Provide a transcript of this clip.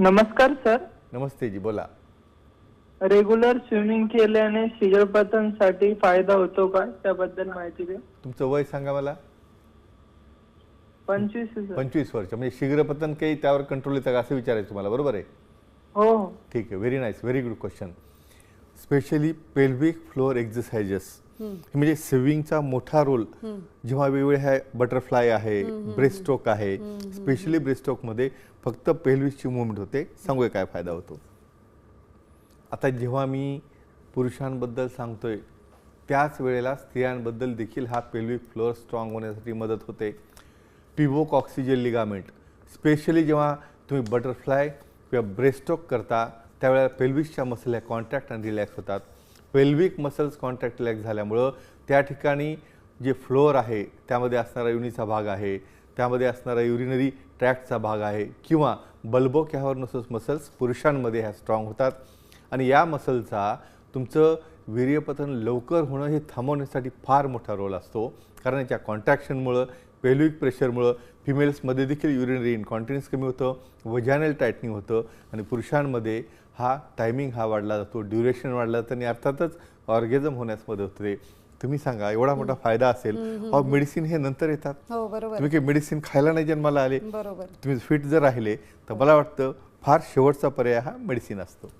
नमस्कार सर. नमस्ते जी बोला. Regular swimming केल्याने साठी फायदा होतो का? त्याबद्दल माहिती द्या. तुमचं वय सांगा मला. पंचवीस पंचवीस वर्ष. म्हणजे शीघ्रपतन काही त्यावर कंट्रोल येतं का? असं विचारायचं तुम्हाला. बरोबर आहे? हो. हो ठीक आहे. Very nice very good question specially pelvic floor exercises म्हणजे स्विमिंगचा मोठा रोल जेव्हा वेगवेगळे बटरफ्लाय आहे ब्रेस्ट्रोक आहे स्पेशली ब्रेस्ट्रोकमध्ये फक्त पेल्विसची मुवमेंट होते. सांगूया काय फायदा होतो. आता जेव्हा मी पुरुषांबद्दल सांगतोय त्याच वेळेला स्त्रियांबद्दल देखील हा पेल्विक फ्लोअर स्ट्रॉंग होण्यासाठी मदत होते. पिवोक ऑक्सिजन लिगामेंट स्पेशली जेव्हा तुम्ही बटरफ्लाय किंवा ब्रेस्टोक करता त्यावेळेला पेल्विसच्या मसल ह्या कॉन्ट्रॅक्ट आणि रिलॅक्स होतात. पेल्विक मसल्स कॉन्ट्रॅक्ट लॅक झाल्यामुळं त्या ठिकाणी जे फ्लोअर आहे त्यामध्ये असणारा युनीचा भाग आहे त्यामध्ये असणारा युरिनरी ट्रॅक्टचा भाग आहे किंवा बल्बो कॅव्हर्नोसस मसल्स पुरुषांमध्ये ह्या स्ट्रॉंग होतात. आणि या मसलचा तुमचं वीर्यपतन लवकर होणं हे थांबवण्यासाठी फार मोठा रोल असतो. कारण याच्या कॉन्ट्रॅक्शनमुळं पेल्विक प्रेशरमुळं फिमेल्समध्ये देखील युरिनरी इनकॉन्टिन्स कमी होतं वजॅनल टायटनिंग होतं आणि पुरुषांमध्ये हा टायमिंग हा वाढला जातो ड्युरेशन वाढला जातं आणि अर्थातच ऑर्गेझम होण्यास मदत होते. तुम्ही सांगा एवढा मोठा फायदा असेल. अहो मेडिसिन हे नंतर येतात. हो तुम्ही काही मेडिसिन खायला नाही जन्माला आले. बरोबर. तुम्ही फिट जर राहिले तर मला वाटतं फार शेवटचा पर्याय हा मेडिसिन असतो.